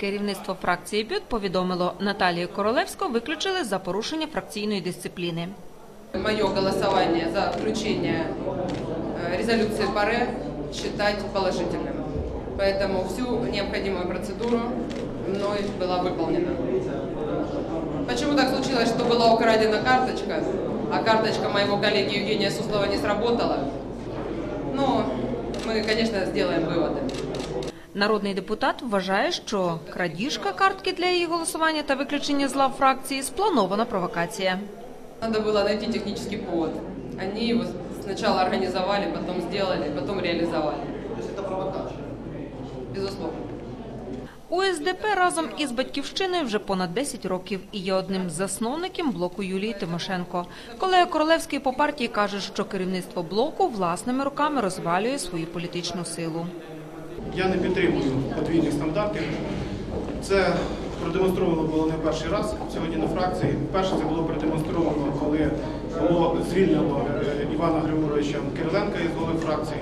Керівництво фракції БЮТ повідомило, Наталію Королевську виключили за порушення фракційної дисципліни. Мое голосование за включение э, резолюции ПАРЕ считать положительным. Поэтому всю необходимую процедуру мной была выполнена. Почему так случилось, что была украдена карточка, а карточка моего коллеги Евгения Суслова не сработала? Ну, мы, конечно, сделаем выводы. Народний депутат вважає, що крадіжка картки для її голосування та виключення з лав фракції спланована провокація. Надо было найти технический повод. Они его сначала организовали, потом сделали, потом реализовали. То есть это провокация. Безусловно. УСДП разом із батьківщиною вже понад 10 років і є одним з засновників блоку Юлії Тимошенко. Колега Королевський по партії каже, що керівництво блоку власними руками розвалює свою політичну силу. Я не підтримую подвійних стандартів. Це продемонстровано було не перший раз сьогодні на фракції. Перше це було продемонстровано, коли було звільнено е, Івана Григоровича Кириленка із голови фракції.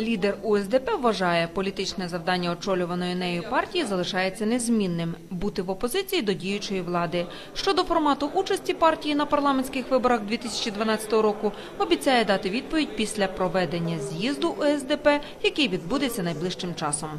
Лідер УСДП вважає, політичне завдання очолюваної нею партії залишається незмінним – бути в опозиції до діючої влади. Щодо формату участі партії на парламентських виборах 2012 року, обіцяє дати відповідь після проведення з'їзду УСДП, який відбудеться найближчим часом.